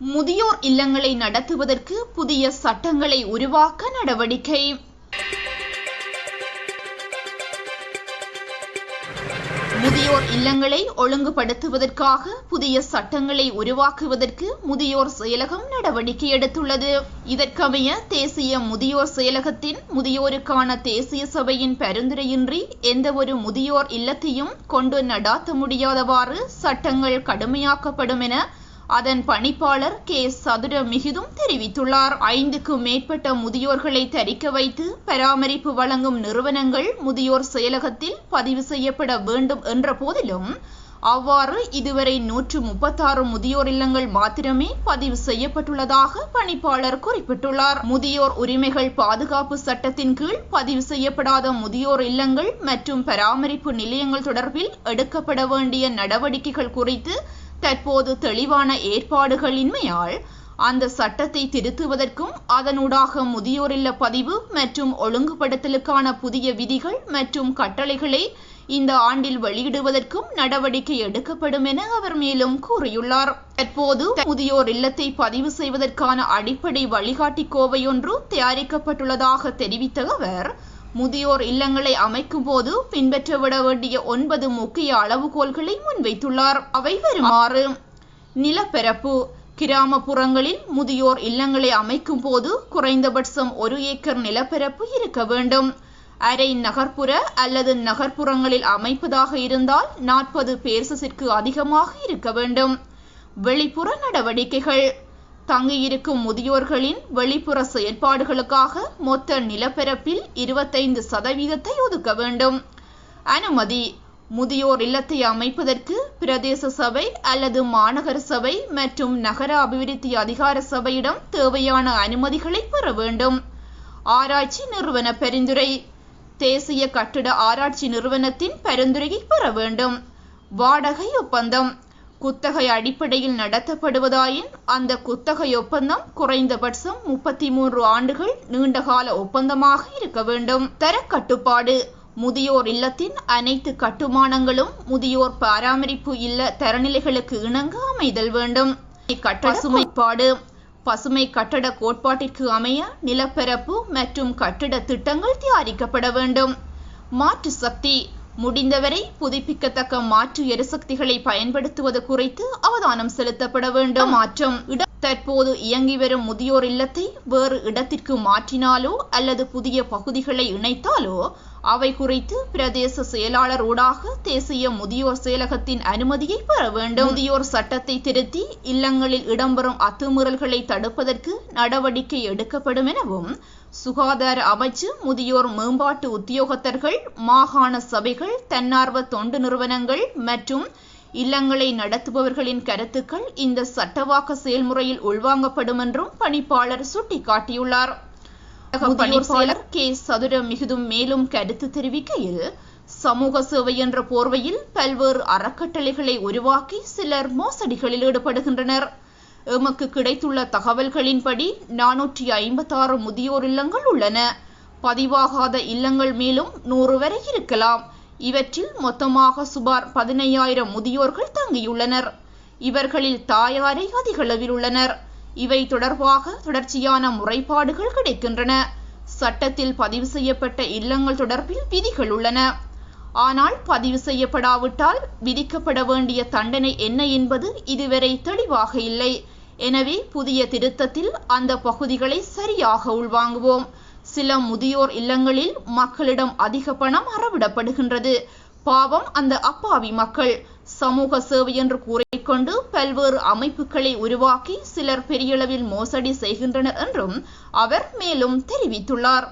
முதியோர் இல்லங்களை நடத்துவதற்கு புதிய சட்டங்களை உருவாக்க நடவடிக்கை. முதியோர் இல்லங்களை ஒழுங்குபடுத்துவதற்காக புதிய சட்டங்களை உருவாக்குவதற்கு முதியோர் செயலகம் நடவடிக்கை எடுத்துள்ளது. இதற்கமைய தேசிய முதியோர் செயலகத்தின் முதியோருக்கான தேசிய சபையின் பரிந்துரையின்றி எந்தவொரு முதியோர் இல்லத்தையும் கொண்டு நடாத்த முடியாதவாறு சட்டங்கள் கடுமையாக்கப்படும் என அதன் பணிப்பாளர் கே. சதுர மிகுதும் தெரிவித்துள்ளார். ஐந்துக்கும் மேற்பட்ட முதியோர்களை தரிக்க வைத்து பராமரிப்பு வழங்கும் நிறுவனங்கள் முதியோர் செயலகத்தில் பதிவு செய்யப்பட வேண்டும் என்ற போதிலும் அவ்வாறு இதுவரை நூற்று முப்பத்தாறு முதியோர் இல்லங்கள் மாத்திரமே பதிவு செய்யப்பட்டுள்ளதாக பணிப்பாளர் குறிப்பிட்டுள்ளார். முதியோர் உரிமைகள் பாதுகாப்பு சட்டத்தின் கீழ் பதிவு செய்யப்படாத முதியோர் இல்லங்கள் மற்றும் பராமரிப்பு நிலையங்கள் தொடர்பில் எடுக்கப்பட வேண்டிய நடவடிக்கைகள் குறித்து தற்போது தெளிவான ஏற்பாடுகளின்மையால் அந்த சட்டத்தை திருத்துவதற்கும் அதனூடாக முதியோரில்ல பதிவு மற்றும் ஒழுங்குபடுத்தலுக்கான புதிய விதிகள் மற்றும் கட்டளைகளை இந்த ஆண்டில் வெளியிடுவதற்கும் நடவடிக்கை எடுக்கப்படும் என அவர் மேலும் கூறியுள்ளார். தற்போது முதியோர் இல்லத்தை பதிவு செய்வதற்கான அடிப்படை வழிகாட்டி கோவை ஒன்று தயாரிக்கப்பட்டுள்ளதாக தெரிவித்த அவர் முதியோர் இல்லங்களை அமைக்கும் போது பின்பற்றவிட வேண்டிய ஒன்பது முக்கிய அளவுகோல்களை முன்வைத்துள்ளார். அவை வருமாறு நிலப்பரப்பு. கிராமப்புறங்களில் முதியோர் இல்லங்களை அமைக்கும் போது குறைந்தபட்சம் ஒரு ஏக்கர் நிலப்பரப்பு இருக்க வேண்டும். அரை நகர்ப்புற அல்லது நகர்ப்புறங்களில் அமைப்பதாக இருந்தால் நாற்பது பேர்சஸிற்கு அதிகமாக இருக்க வேண்டும். வெளிப்புற நடவடிக்கைகள். தங்கியிருக்கும் முதியோர்களின் வெளிப்புற செயற்பாடுகளுக்காக மொத்த நிலப்பரப்பில் இருபத்தைந்து சதவீதத்தை ஒதுக்க வேண்டும். அனுமதி முதியோர் இல்லத்தை அமைப்பதற்கு பிரதேச சபை அல்லது மாநகர சபை மற்றும் நகர அபிவிருத்தி அதிகார சபையிடம் தேவையான அனுமதிகளை பெற வேண்டும். ஆராய்ச்சி நிறுவன பரிந்துரை தேசிய கட்டிட ஆராய்ச்சி நிறுவனத்தின் பரிந்துரையை பெற வேண்டும். வாடகை ஒப்பந்தம் குத்தகை அடிப்படையில் நடத்தப்படுவதாயின் அந்த குத்தகை ஒப்பந்தம் குறைந்தபட்சம் முப்பத்தி மூன்று ஆண்டுகள் நீண்டகால ஒப்பந்தமாக இருக்க வேண்டும். தர கட்டுப்பாடு முதியோர் இல்லத்தின் அனைத்து கட்டுமானங்களும் முதியோர் பராமரிப்பு இல்ல தரநிலைகளுக்கு இணங்க அமைதல் வேண்டும். கட்டட சுமைப்பாடு பசுமை கட்டட கோட்பாட்டிற்கு அமைய நிலப்பரப்பு மற்றும் கட்டிட திட்டங்கள் தயாரிக்கப்பட வேண்டும். மாற்று சக்தி. முடிந்தவரை புதுப்பிக்கத்தக்க மாற்று எரிசக்திகளை பயன்படுத்துவது குறித்து அவதானம் செலுத்தப்பட வேண்டும். மாற்றம் தற்போது இயங்கி வரும் முதியோர் இல்லத்தை வேறு இடத்திற்கு மாற்றினாலோ அல்லது புதிய பகுதிகளை இணைத்தாலோ அவை குறித்து பிரதேச செயலாளர் ஊடாக தேசிய முதியோர் செயலகத்தின் அனுமதியை பெற வேண்டும். முதியோர் சட்டத்தை திருத்தி இல்லங்களில் இடம்பெறும் அத்துமீறல்களை தடுப்பதற்கு நடவடிக்கை எடுக்கப்படும் எனவும் சுகாதார அமைச்சு முதியோர் மேம்பாட்டு உத்தியோகத்தர்கள் மாகாண சபைகள் தன்னார்வ தொண்டு நிறுவனங்கள் மற்றும் இல்லங்களை நடத்துபவர்களின் கருத்துக்கள் இந்த சட்டவாக்க செயல்முறையில் உள்வாங்கப்படும் என்றும் பணிப்பாளர் சுட்டிக்காட்டியுள்ளார். பணிப்பாளர் கே. சதுர மிகுதும் மேலும் கருத்து தெரிவிக்கையில் சமூக சேவை என்ற போர்வையில் பல்வேறு அறக்கட்டளைகளை உருவாக்கி சிலர் மோசடிகளில் ஈடுபடுகின்றனர். எமக்கு கிடைத்துள்ள தகவல்களின்படி நானூற்றி ஐம்பத்தாறு முதியோர் இல்லங்கள் உள்ளன. பதிவாகாத இல்லங்கள் மேலும் நூறு வரை இருக்கலாம். இவற்றில் மொத்தமாக சுமார் பதினையாயிரம் முதியோர்கள் தங்கியுள்ளனர். இவர்களில் தாயாரை அதிகளவில் உள்ளனர். இவை தொடர்பாக தொடர்ச்சியான முறைப்பாடுகள் கிடைக்கின்றன. சட்டத்தில் பதிவு செய்யப்பட்ட இல்லங்கள் தொடர்பில் விதிகள் உள்ளன. ஆனால் பதிவு செய்யப்படாவிட்டால் விதிக்கப்பட வேண்டிய தண்டனை என்ன என்பது இதுவரை தெளிவாக இல்லை. எனவே புதிய திருத்தத்தில் அந்த பகுதிகளை சரியாக உள்வாங்குவோம். சில முதியோர் இல்லங்களில் மக்களிடம் அதிக பணம் அறவிடப்படுகின்றது. பாவம் அந்த அப்பாவி மக்கள். சமூக சேவை என்று கூறிக்கொண்டு பல்வேறு அமைப்புகளை உருவாக்கி சிலர் பெரியளவில் மோசடி செய்கின்றனர் என்றும் அவர் மேலும் தெரிவித்துள்ளார்.